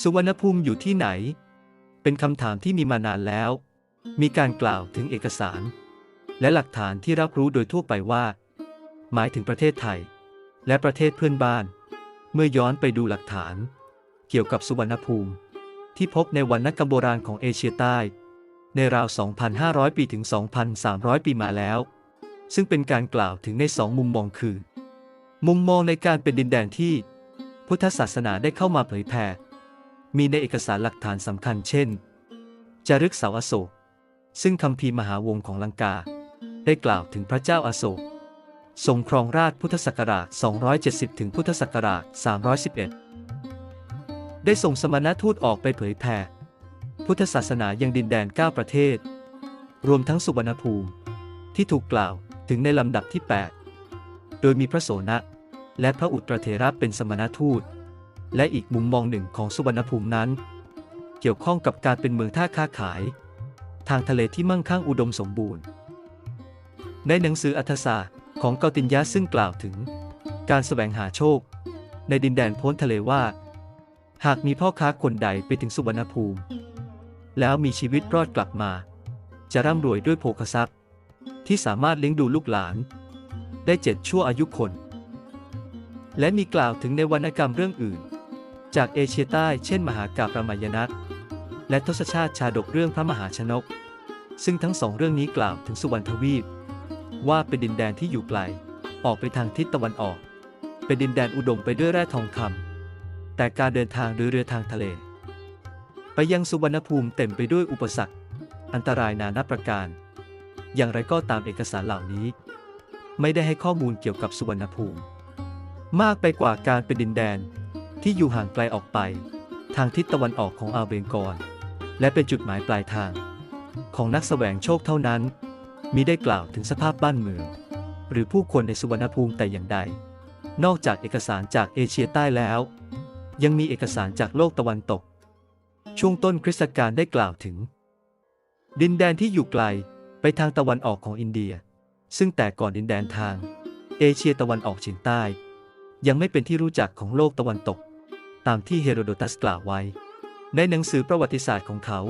สุวรรณภูมิอยู่ที่ไหน เป็นคำถามที่มีมานานแล้ว มีการกล่าวถึงเอกสาร และหลักฐานที่รับรู้โดยทั่วไปว่า หมายถึงประเทศไทย และประเทศเพื่อนบ้าน เมื่อย้อนไปดูหลักฐาน เกี่ยวกับสุวรรณภูมิ ที่พบในวรรณกรรมโบราณของเอเชียใต้ ในราว 2,500 ปีถึง 2,300 ปีมาแล้ว ซึ่งเป็นการกล่าวถึงในสองมุมมองคือ มุมมองในการเป็นดินแดนที่ พุทธศาสนาได้เข้ามาเผยแผ่ มีในเอกสารหลักฐานสำคัญเช่น จารึกเสาอโศก ซึ่งคัมภีมหาวงของลังกา ได้กล่าวถึงพระเจ้าอาโศก ทรงครองราชพุทธศักราช 270 ถึงพุทธศักราช 311 ได้ส่งสมณทูตออกไปเผยแผ่พุทธศาสนายังดินแดน 9 ประเทศ รวมทั้งสุวรรณภูมิ ที่ถูกกล่าวถึงในลำดับที่ 8 โดยมีพระโสนะ และพระอุตรเถระเป็นสมณทูต และอีกมุมมองหนึ่งของสุวรรณภูมินั้น เกี่ยวข้องกับการเป็นเมืองท่าค้าขาย ทางทะเลที่มั่งคั่งอุดมสมบูรณ์ ในหนังสืออัธศาสตร์ของเกาตินยะซึ่งกล่าวถึง การแสวงหาโชค ในดินแดนพ้นทะเลว่า หากมีพ่อค้าคนใดไปถึงสุวรรณภูมิ แล้วมีชีวิตรอดกลับมา จะร่ำรวยด้วยโภคทรัพย์ ที่สามารถเลี้ยงดูลูกหลาน ได้เจ็ดชั่วอายุคน และมีกล่าวถึงในวรรณกรรมเรื่องอื่น จากเอเชียใต้เช่นมหากาพรมายณัตและทศชาติชาดกเรื่องพระมหาชนก ซึ่งทั้งสองเรื่องนี้กล่าวถึงสุวรรณทวีป ว่าเป็นดินแดนที่อยู่ไกล ออกไปทางทิศตะวันออก เป็นดินแดนอุดมไปด้วยแร่ทองคำแต่การเดินทางโดยเรือทางทะเล ไปยังสุวรรณภูมิเต็มไปด้วยอุปสรรค อันตรายนานาประการ อย่างไรก็ตามเอกสารเหล่านี้ ไม่ได้ให้ข้อมูลเกี่ยวกับสุวรรณภูมิ มากไปกว่าการเป็นดินแดน ที่อยู่ห่างไกลออกไป ทางทิศตะวันออกของอาเบงกอลและเป็นจุดหมายปลายทาง ของนักแสวงโชคเท่านั้น มิได้กล่าวถึงสภาพบ้านเมือง หรือผู้คนในสุวรรณภูมิแต่อย่างใด นอกจากเอกสารจากเอเชียใต้แล้ว ยังมีเอกสารจากโลกตะวันตก ช่วงต้นคริสตกาลได้กล่าวถึง ดินแดนที่อยู่ไกลไปทางตะวันออกของอินเดีย ซึ่งแต่ก่อนดินแดนทาง เอเชียตะวันออกเฉียงใต้ ยังไม่เป็นที่รู้จักของโลกตะวันตก ตามที่เฮโรโดตัสกล่าวไว้ ในหนังสือประวัติศาสตร์ของเขา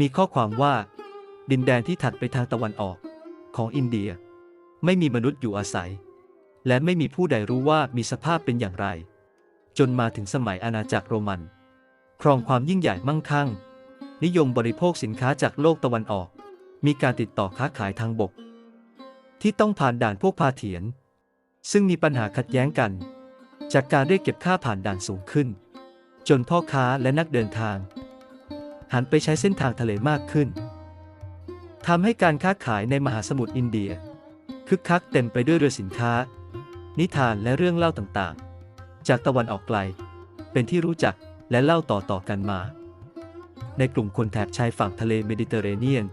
มีข้อความว่า ดินแดนที่ถัดไปทางตะวันออก ของอินเดีย ไม่มีมนุษย์อยู่อาศัย และไม่มีผู้ใดรู้ว่ามีสภาพเป็นอย่างไร จนมาถึงสมัยอาณาจักรโรมัน ครองความยิ่งใหญ่มั่งคั่ง นิยมบริโภคสินค้าจากโลกตะวันออก มีการติดต่อค้าขายทางบก ที่ต้องผ่านด่านพวกพาเถียน ซึ่งมีปัญหาขัดแย้งกัน จากการเรียกเก็บค่าผ่านด่านสูงขึ้น จนพ่อค้าและนักเดินทาง หันไปใช้เส้นทางทะเลมากขึ้นทำให้การค้าขายในมหาสมุทรอินเดีย คึกคักเต็มไปด้วยเรือสินค้า นิทานและเรื่องเล่าต่างๆ จากตะวันออกไกล เป็นที่รู้จักและเล่าต่อๆกันมา ในกลุ่มคนแถบชายฝั่งทะเลเมดิเตอร์เรเนียน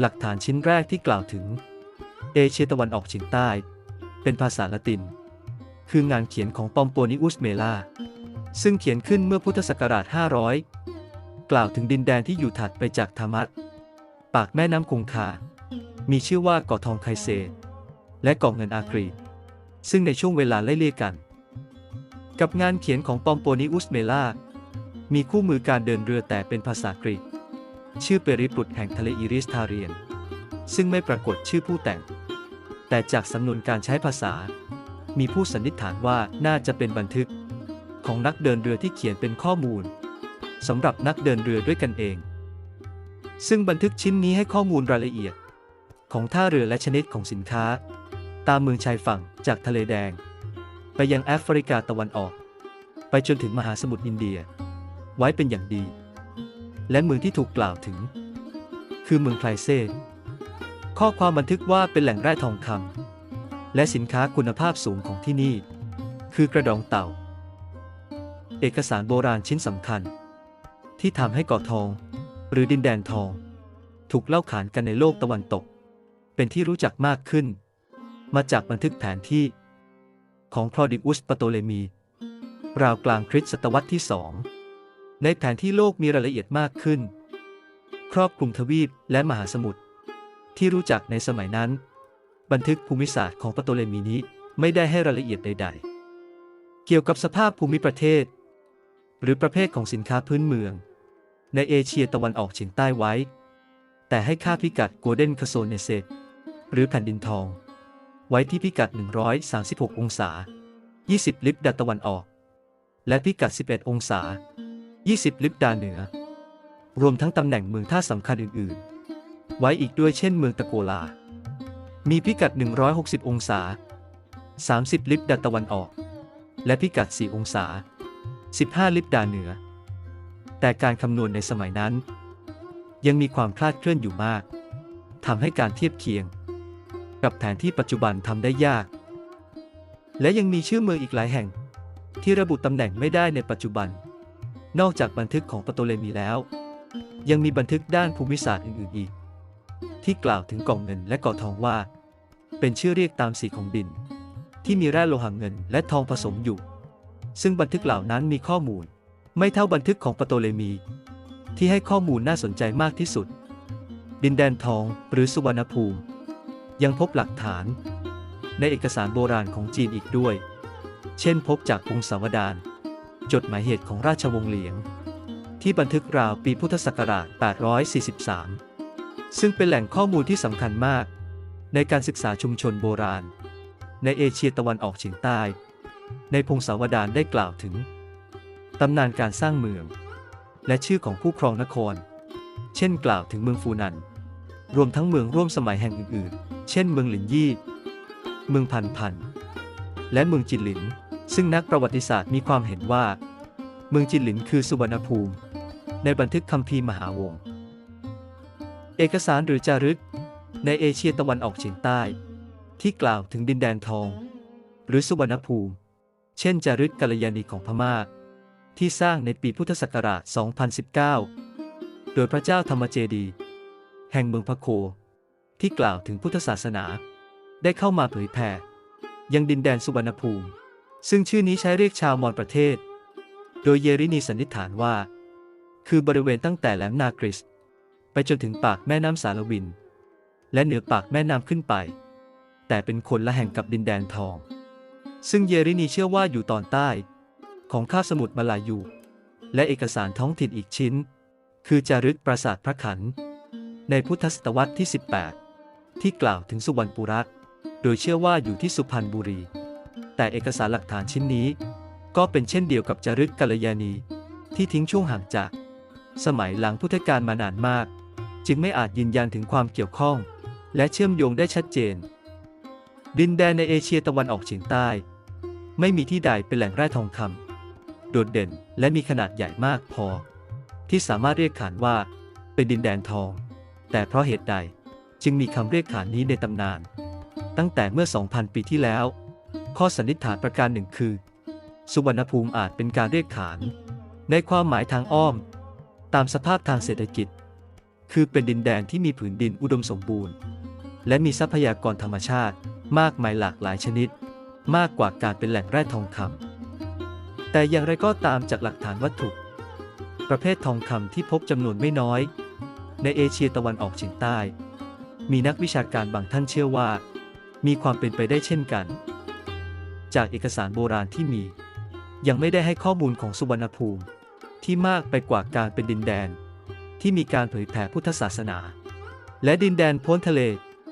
หลักฐานชิ้นแรกที่กล่าวถึง เอเชียตะวันออกเฉียงใต้ เป็นภาษาละติน คืองานเขียนของปอมโปนิอุสเมลา ซึ่งเขียนขึ้นเมื่อพุทธศักราช 500 กล่าวถึงดินแดนที่อยู่ถัดไปจากธรรมัสปากแม่น้ำคงคา มีชื่อว่าเกาะทองไคเซ และเกาะเงินอากรี ซึ่งในช่วงเวลาไล่เลี่ยกัน กับงานเขียนของปอมโปนิอุสเมลา มีคู่มือการเดินเรือแต่เป็นภาษากรีก ชื่อเปริปรุดแห่งทะเลอิริสทาเรียน ซึ่งไม่ปรากฏชื่อผู้แต่ง แต่จากสำนวนการใช้ภาษา มีผู้สันนิษฐานว่าน่าจะเป็นบันทึก ของนักเดินเรือที่เขียนเป็นข้อมูลสำหรับนักเดินเรือด้วยกันเอง ซึ่งบันทึกชิ้นนี้ให้ข้อมูลรายละเอียด ของท่าเรือและชนิดของสินค้า ตามเมืองชายฝั่งจากทะเลแดง ไปยังแอฟริกาตะวันออก ไปจนถึงมหาสมุทรอินเดีย ไว้เป็นอย่างดี และเมืองที่ถูกกล่าวถึง คือเมืองไคลเซข้อความบันทึกว่าเป็นแหล่งแร่ทองคำ และสินค้าคุณภาพสูงของที่นี่ คือกระดองเต่า เอกสารโบราณชิ้นสำคัญ ที่ทำให้เกาะทอง หรือดินแดนทอง ถูกเล่าขานกันในโลกตะวันตก เป็นที่รู้จักมากขึ้น มาจากบันทึกแผนที่ ของคลอดิอุสปโตเลมี ราวกลางคริสตศตวรรษที่สองในแผนที่โลกมีรายละเอียดมากขึ้น ครอบคลุมทวีปและมหาสมุทรที่รู้จักในสมัยนั้น บันทึกภูมิศาสตร์ของปโตเลมีนี้ไม่ได้ให้รายละเอียดใด ๆ เกี่ยวกับสภาพภูมิประเทศ หรือประเภทของสินค้าพื้นเมือง ในเอเชียตะวันออกเฉียงใต้ไว้ แต่ให้ค่าพิกัด Golden c a s o n e s e หรือแผ่นดินทอง ไว้ที่พิกัด 136 องศา 20 ลิบดาตะวันออก และพิกัด 11 องศา 20 ลิบดาเหนือ รวมทั้งตำแหน่งเมืองท่าสำคัญอื่น ๆ ไว้อีกด้วยเช่นเมืองตะโกลา มีพิกัด 160 องศา 30 ลิบดาตะวันออก และพิกัด 4 องศา 15 ลิบดาเหนือ แต่การคำนวณในสมัยนั้น ยังมีความคลาดเคลื่อนอยู่มากทำให้การเทียบเคียง กับแผนที่ปัจจุบันทำได้ยาก และยังมีชื่อเมืองอีกหลายแห่ง ที่ระบุตำแหน่งไม่ได้ในปัจจุบัน นอกจากบันทึกของปโตเลมีแล้ว ยังมีบันทึกด้านภูมิศาสตร์อื่นๆอีก ที่กล่าวถึงกล่องเงินและกาะทองว่า เป็นชื่อเรียกตามสีของดิน ที่มีแร่โลหะเงินและทองผสมอยู่ ซึ่งบันทึกเหล่านั้นมีข้อมูล ไม่เท่าบันทึกของปโตเลมี ที่ให้ข้อมูลน่าสนใจมากที่สุด ดินแดนทองหรือสุวรรณภูมิ ยังพบหลักฐาน ในเอกสารโบราณของจีนอีกด้วย เช่นพบจากกรุงสาวดารจดหมายเหตุของราชวงศ์เหลียง ที่บันทึกราวปีพุทธศักราช 843 ซึ่งเป็นแหล่งข้อมูลที่สำคัญมาก ในการศึกษาชุมชนโบราณ ในเอเชียตะวันออกเฉียงใต้ ในพงศาวดารได้กล่าวถึงตำนานการสร้างเมือง และชื่อของผู้ครองนคร เช่นกล่าวถึงเมืองฟูนัน รวมทั้งเมืองร่วมสมัยแห่งอื่นๆ เช่นเมืองหลินยี่ เมืองพันพัน และเมืองจินหลิน ซึ่งนักประวัติศาสตร์มีความเห็นว่า เมืองจินหลินคือสุวรรณภูมิ ในบันทึกคัมภีมหาวงศ์เอกสารหรือจารึก ในเอเชียตะวันออกเฉียงใต้ ที่กล่าวถึงดินแดนทอง หรือสุวรรณภูมิ เช่นจารึกกัลยาณีของพม่า ที่สร้างในปีพุทธศักราช 2019 โดยพระเจ้าธรรมเจดี แห่งเมืองพะโค ที่กล่าวถึงพุทธศาสนา ได้เข้ามาเผยแผ่ยังดินแดนสุวรรณภูมิ ซึ่งชื่อนี้ใช้เรียกชาวมอญประเทศ โดยเยรินีสันนิษฐานว่า คือบริเวณตั้งแต่แหลมนากริส ไปจนถึงปากแม่น้ำสารวิน และเหนือปากแม่น้ำขึ้นไป แต่เป็นคนละแห่งกับดินแดนทอง ซึ่งเยรินีเชื่อว่าอยู่ตอนใต้ ของคาบสมุทรมาลายู และเอกสารท้องถิ่นอีกชิ้น คือจารึกปราสาทพระขัน ในพุทธศตวรรษที่ 18 ที่กล่าวถึงสุวรรณปุระโดยเชื่อว่าอยู่ที่สุพรรณบุรี แต่เอกสารหลักฐานชิ้นนี้ ก็เป็นเช่นเดียวกับจารึกกัลยาณี ที่ทิ้งช่วงห่างจาก สมัยหลังพุทธกาลมานานมาก จึงไม่อาจยืนยันถึงความเกี่ยวข้อง และเชื่อมโยงได้ชัดเจน ดินแดนในเอเชียตะวันออกเฉียงใต้ ไม่มีที่ใดเป็นแหล่งแร่ทองคำโดดเด่นและมีขนาดใหญ่มากพอ ที่สามารถเรียกขานว่า เป็นดินแดนทอง แต่เพราะเหตุใดจึงมีคำเรียกขานนี้ในตำนาน ตั้งแต่เมื่อ 2,000 ปีที่แล้ว ข้อสันนิษฐานประการหนึ่งคือ สุวรรณภูมิอาจเป็นการเรียกขาน ในความหมายทางอ้อม ตามสภาพทางเศรษฐกิจ คือเป็นดินแดนที่มีผืนดินอุดมสมบูรณ์ และมีทรัพยากรธรรมชาติ มากมายหลากหลายชนิด มากกว่าการเป็นแหล่งแร่ทองคำแต่อย่างไรก็ตามจากหลักฐานวัตถุ ประเภททองคำที่พบจำนวนไม่น้อย ในเอเชียตะวันออกเฉียงใต้ มีนักวิชาการบางท่านเชื่อว่า มีความเป็นไปได้เช่นกัน จากเอกสารโบราณที่มี ยังไม่ได้ให้ข้อมูลของสุวรรณภูมิ ที่มากไปกว่าการเป็นดินแดน ที่มีการเผยแผ่พุทธศาสนา และดินแดนพ้นทะเล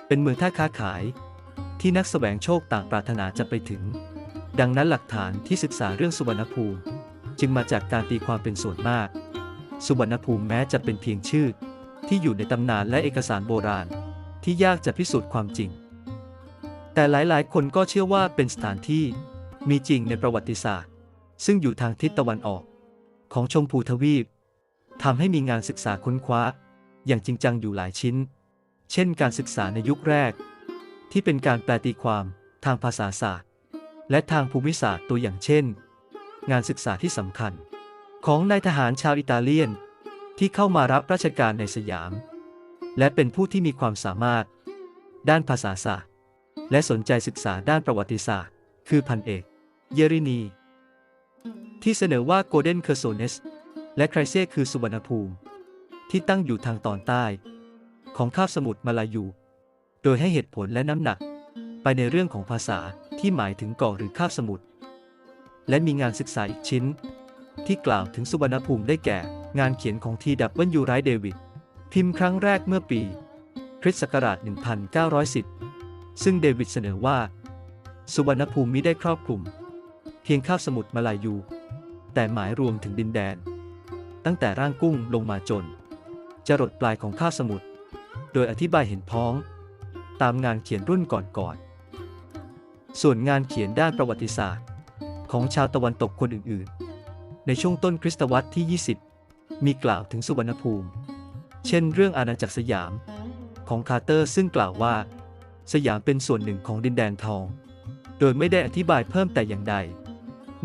เป็นเมืองท่าค้าขาย ที่นักแสวงโชคต่างปรารถนาจะไปถึง ดังนั้นหลักฐานที่ศึกษาเรื่องสุวรรณภูมิ จึงมาจากการตีความเป็นส่วนมาก สุวรรณภูมิแม้จะเป็นเพียงชื่อ ที่อยู่ในตำนานและเอกสารโบราณ ที่ยากจะพิสูจน์ความจริง แต่หลายๆ คนก็เชื่อว่าเป็นสถานที่มีจริงในประวัติศาสตร์ ซึ่งอยู่ทางทิศตะวันออก ของชมพูทวีปทำให้มีงานศึกษาค้นคว้า อย่างจริงจังอยู่หลายชิ้น เช่นการศึกษาในยุคแรก ที่เป็นการแปลตีความทางภาษาศาสตร์ และทางภูมิศาสตร์ตัวอย่างเช่น งานศึกษาที่สำคัญ ของนายทหารชาวอิตาเลียน ที่เข้ามารับราชการในสยาม และเป็นผู้ที่มีความสามารถ ด้านภาษาศาสตร์ และสนใจศึกษาด้านประวัติศาสตร์ คือพันเอก เยรินี ที่เสนอว่าโกลเด้นเคอร์โซเนสและไครเซ่คือสุวรรณภูมิ ที่ตั้งอยู่ทางตอนใต้ ของคาบสมุทรมาลายู โดยให้เหตุผลและน้ำหนัก ไปในเรื่องของภาษาที่หมายถึงเกาะหรือคาบสมุทร และมีงานศึกษาอีกชิ้น ที่กล่าวถึงสุวรรณภูมิได้แก่ งานเขียนของทีดับเบิลยูไรเดวิดพิมพ์ครั้งแรกเมื่อปีคริสต์ศักราช 1910 ซึ่งเดวิดเสนอว่า สุวรรณภูมิมิได้ครอบคลุม เพียงคาบสมุทรมาลายู แต่หมายรวมถึงดินแดน ตั้งแต่ร่างกุ้งลงมาจน จรดปลายของคาบสมุทร โดยอธิบายเห็นพ้อง ตามงานเขียนรุ่นก่อนๆ ส่วนงานเขียนด้านประวัติศาสตร์ ของชาวตะวันตกคนอื่นๆ ในช่วงต้นคริสตวรรษที่ 20 มีกล่าวถึงสุวรรณภูมิ เช่นเรื่องอาณาจักรสยาม ของคาร์เตอร์ซึ่งกล่าวว่า สยามเป็นส่วนหนึ่งของดินแดนทอง โดยไม่ได้อธิบายเพิ่มแต่อย่างใด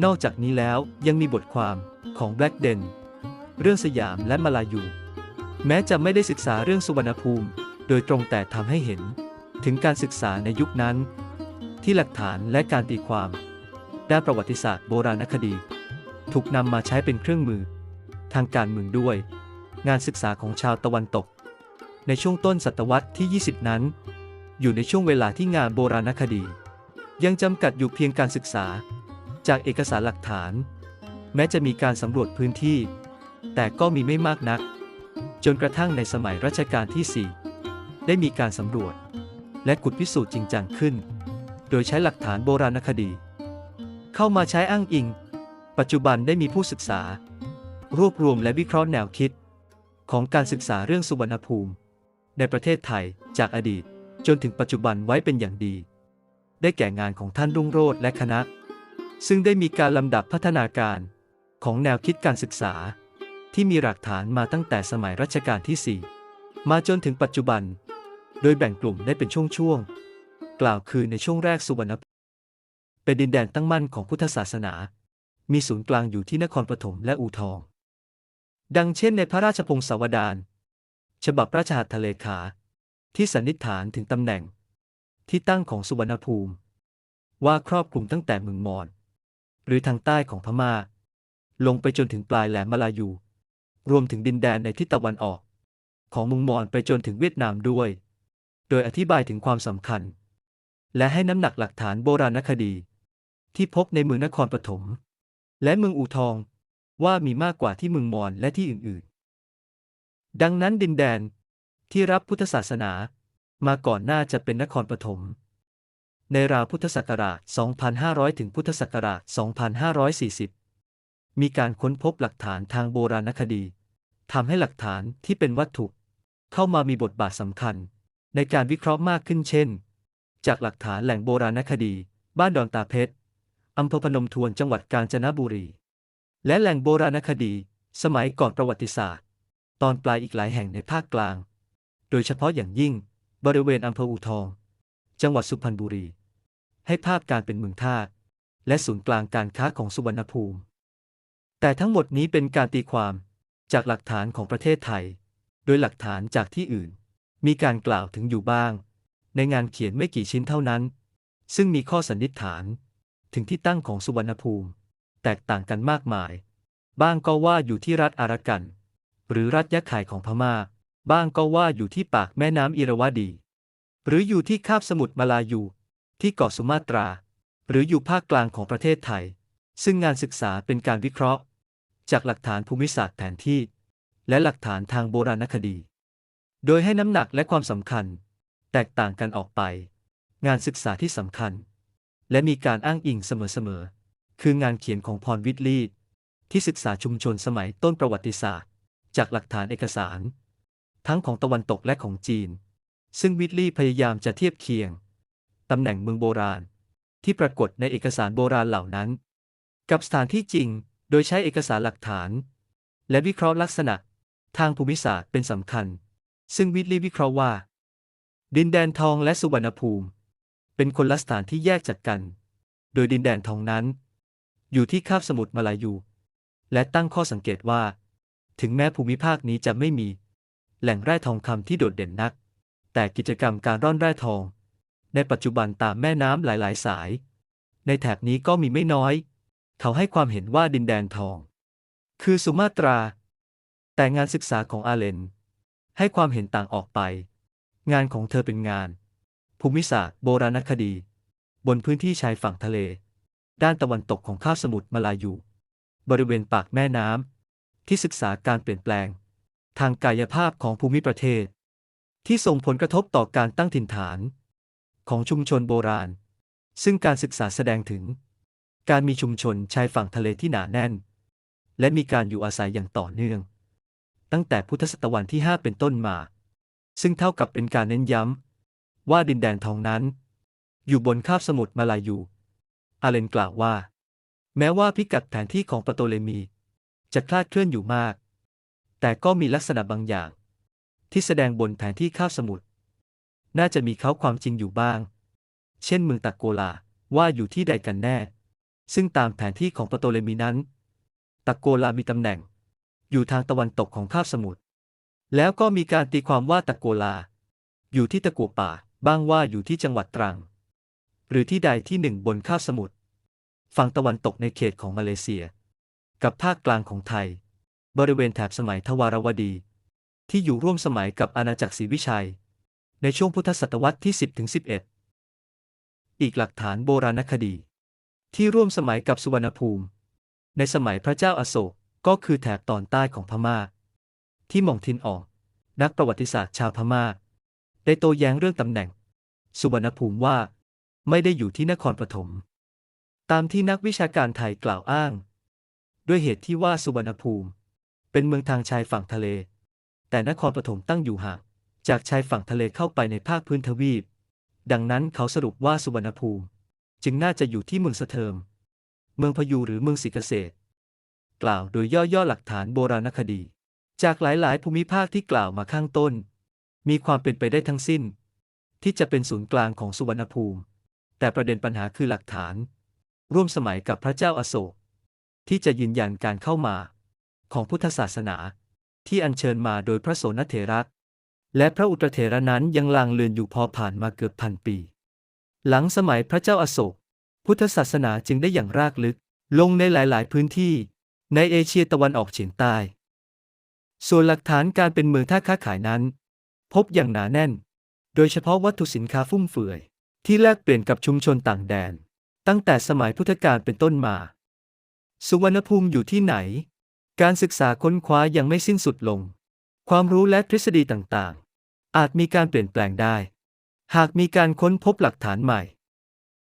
นอกจากนี้แล้วยังมีบทความของแบล็กเดนเรื่องสยามและมาลายู แม้จะไม่ได้ศึกษาเรื่องสุวรรณภูมิ โดยตรงแต่ทำให้เห็น ถึงการศึกษาในยุคนั้น ที่หลักฐานและการตีความ ด้านประวัติศาสตร์โบราณคดี ถูกนำมาใช้เป็นเครื่องมือ ทางการเมืองด้วย งานศึกษาของชาวตะวันตก ในช่วงต้นศตวรรษที่ 20 นั้น อยู่ในช่วงเวลาที่งานโบราณคดี ยังจำกัดอยู่เพียงการศึกษา จากเอกสารหลักฐาน แม้จะมีการสำรวจพื้นที่ แต่ก็มีไม่มากนัก จนกระทั่งในสมัยรัชกาลที่ 4 ได้มีการสำรวจ และขุดพิสูจน์จริงจังขึ้น โดยใช้หลักฐานโบราณคดี เข้ามาใช้อ้างอิง ปัจจุบันได้มีผู้ศึกษา รวบรวมและวิเคราะห์แนวคิด ของการศึกษาเรื่องสุวรรณภูมิ ในประเทศไทยจากอดีตจนถึงปัจจุบันไว้เป็นอย่างดี ได้แก่งานของท่านรุ่งโรจน์และคณะ ซึ่งได้มีการลำดับพัฒนาการของแนวคิดการศึกษา ที่มีหลักฐานมาตั้งแต่สมัยรัชกาลที่ 4 มาจนถึงปัจจุบัน โดยแบ่งกลุ่มได้เป็นช่วงๆ กล่าวคือในช่วงแรกสุวรรณภูมิเป็นดินแดนตั้งมั่นของพุทธศาสนา มีศูนย์กลางอยู่ที่นครปฐมและอู่ทอง ดังเช่นในพระราชพงศาวดาร ฉบับราชหัตถเลขา ที่สันนิษฐานถึงตำแหน่ง ที่ตั้งของสุวรรณภูมิ ว่าครอบคลุมตั้งแต่เมืองมอญหรือทางใต้ของพม่า ลงไปจนถึงปลายแหลมมาลายู รวมถึงดินแดนในทิศตะวันออก ของมืองมอญไปจนถึงเวียดนามด้วย โดยอธิบายถึงความสำคัญ และให้น้ำหนักหลักฐานโบราณคดี ที่พบในเมืองนครปฐมและเมืองอู่ทองว่ามีมากกว่าที่เมืองมอญและที่อื่นๆ ดังนั้นดินแดนที่รับพุทธศาสนามาก่อนหน้าจะเป็นนครปฐมในราวพุทธศักราช 2500 ถึงพุทธศักราช 2540 มีการค้นพบหลักฐานทางโบราณคดีทำให้หลักฐานที่เป็นวัตถุ เข้ามามีบทบาทสำคัญ ในการวิเคราะห์มากขึ้นเช่น จากหลักฐานแหล่งโบราณคดี บ้านดอนตาเพชรอำเภอพนมทวนจังหวัดกาญจนบุรี และแหล่งโบราณคดี สมัยก่อนประวัติศาสตร์ ตอนปลายอีกหลายแห่งในภาคกลาง โดยเฉพาะอย่างยิ่ง บริเวณอำเภออูทอง จังหวัดสุพรรณบุรี ให้ภาพการเป็นเมืองท่าและศูนย์กลางการค้าของสุวรรณภูมิ แต่ทั้งหมดนี้เป็นการตีความจากหลักฐานของประเทศไทย โดยหลักฐานจากที่อื่น มีการกล่าวถึงอยู่บ้าง ในงานเขียนไม่กี่ชิ้นเท่านั้น ซึ่งมีข้อสันนิษฐาน ถึงที่ตั้งของสุวรรณภูมิ แตกต่างกันมากมาย บ้างก็ว่าอยู่ที่รัฐอารากัน หรือรัฐยะไข่ของพมา่า บ้างก็ว่าอยู่ที่ปากแม่น้ำอิระวดี หรืออยู่ที่คาบสมุทรมาลายู ที่เกาะสุมาตรา หรืออยู่ภาคกลางของประเทศไทย ซึ่งงานศึกษาเป็นการวิเคราะห์ จากหลักฐานภูมิศาสตร์แผนที่ และหลักฐานทางโบราณคดี โดยให้น้ำหนักและความสำคัญ แตกต่างกันออกไป งานศึกษาที่สำคัญ และมีการอ้างอิงเสมอๆ คืองานเขียนของพรวิทลีที่ศึกษาชุมชนสมัยต้นประวัติศาสตร์ จากหลักฐานเอกสาร ทั้งของตะวันตกและของจีน ซึ่งวิทลีพยายามจะเทียบเคียงตำแหน่งเมืองโบราณ ที่ปรากฏในเอกสารโบราณเหล่านั้น กับสถานที่จริง โดยใช้เอกสารหลักฐาน และวิเคราะห์ลักษณะ ทางภูมิศาสตร์เป็นสำคัญ ซึ่งวิทลีวิเคราะห์ว่า ดินแดนทองและสุวรรณภูมิ เป็นคนละสถานที่แยกจากกัน โดยดินแดนทองนั้น อยู่ที่คาบสมุทรมาลายู และตั้งข้อสังเกตว่า ถึงแม้ภูมิภาคนี้จะไม่มี แหล่งแร่ทองคำที่โดดเด่นนัก แต่กิจกรรมการร่อนแร่ทอง ในปัจจุบันตามแม่น้ำหลาย ๆ สาย ในแถบนี้ก็มีไม่น้อย เขาให้ความเห็นว่าดินแดนทอง คือสุมาตรา แต่งานศึกษาของอาเลน ให้ความเห็นต่างออกไป งานของเธอเป็นงาน ภูมิศาสตร์โบราณคดี บนพื้นที่ชายฝั่งทะเล ด้านตะวันตกของคาบสมุทรมาลายู บริเวณปากแม่น้ำที่ศึกษาการเปลี่ยนแปลง ทางกายภาพของภูมิประเทศ ที่ส่งผลกระทบต่อการตั้งถิ่นฐาน ของชุมชนโบราณ ซึ่งการศึกษาแสดงถึง การมีชุมชนชายฝั่งทะเลที่หนาแน่น และมีการอยู่อาศัยอย่างต่อเนื่อง ตั้งแต่พุทธศตวรรษที่ 5 เป็นต้นมา ซึ่งเท่ากับเป็นการเน้นย้ำ ว่าดินแดนทองนั้น อยู่บนคาบสมุทรมาลายูอาเลนกล่าวว่า แม้ว่าพิกัดแผนที่ของปโตเลมี จะคลาดเคลื่อนอยู่มาก แต่ก็มีลักษณะบางอย่าง ที่แสดงบนแผนที่คาบสมุทรน่าจะมีเขาความจริงอยู่บ้าง เช่นเมืองตักโกลาว่าอยู่ที่ใดกันแน่ ซึ่งตามแผนที่ของปโตเลมีนั้น ตักโกลามีตำแหน่ง อยู่ทางตะวันตกของคาบสมุทร แล้วก็มีการตีความว่าตักโกลา อยู่ที่ตะกัวป่า บ้างว่าอยู่ที่จังหวัดตรัง หรือที่ใดที่หนึ่งบนคาบสมุทร ฝั่งตะวันตกในเขตของมาเลเซีย กับภาคกลางของไทย บริเวณแถบสมัยทวารวดี ที่อยู่ร่วมสมัยกับอาณาจักรศรีวิชัย ในช่วงพุทธศตวรรษที่ 10ถึง11 อีกหลักฐานโบราณคดี ที่ร่วมสมัยกับสุวรรณภูมิ ในสมัยพระเจ้าอาโศกก็คือแถบตอนใต้ของพม่า ที่หม่องทินออก นักประวัติศาสตร์ชาวพม่า ได้โต้แย้งเรื่องตำแหน่ง สุวรรณภูมิว่า ไม่ได้อยู่ที่นครปฐมตามที่นักวิชาการไทยกล่าวอ้าง ด้วยเหตุที่ว่าสุวรรณภูมิ เป็นเมืองทางชายฝั่งทะเล แต่นครปฐมตั้งอยู่ห่างจากชายฝั่งทะเลเข้าไปในภาคพื้นทวีป ดังนั้นเขาสรุปว่าสุวรรณภูมิ จึงน่าจะอยู่ที่เมืองสะเทิม เมืองพยูหรือเมืองศรีเกษตร กล่าวโดยย่อๆหลักฐานโบราณคดี จากหลายๆ ภูมิภาคที่กล่าวมาข้างต้น มีความเป็นไปได้ทั้งสิ้น ที่จะเป็นศูนย์กลางของสุวรรณภูมิ แต่ประเด็นปัญหาคือหลักฐาน ร่วมสมัยกับพระเจ้าอาโศก ที่จะยืนยันการเข้ามา ของพุทธศาสนา ที่อัญเชิญมาโดยพระโสนเถระและพระอุตรเถระนั้นยังลางเลือนอยู่พอผ่านมาเกือบพันปี หลังสมัยพระเจ้าอาโศก พุทธศาสนาจึงได้อย่างรากลึก ลงในหลาย ๆ พื้นที่ ในเอเชียตะวันออกเฉียงใต้ ส่วนหลักฐานการเป็นเมืองท่าค้าขายนั้น พบอย่างหนาแน่น โดยเฉพาะวัตถุสินค้าฟุ่มเฟือย ที่แลกเปลี่ยนกับชุมชนต่างแดน ตั้งแต่สมัยพุทธกาลเป็นต้นมา สุวรรณภูมิอยู่ที่ไหน การศึกษาค้นคว้ายังไม่สิ้นสุดลง ความรู้และทฤษฎีต่าง ๆ อาจมีการเปลี่ยนแปลงได้ หากมีการค้นพบหลักฐานใหม่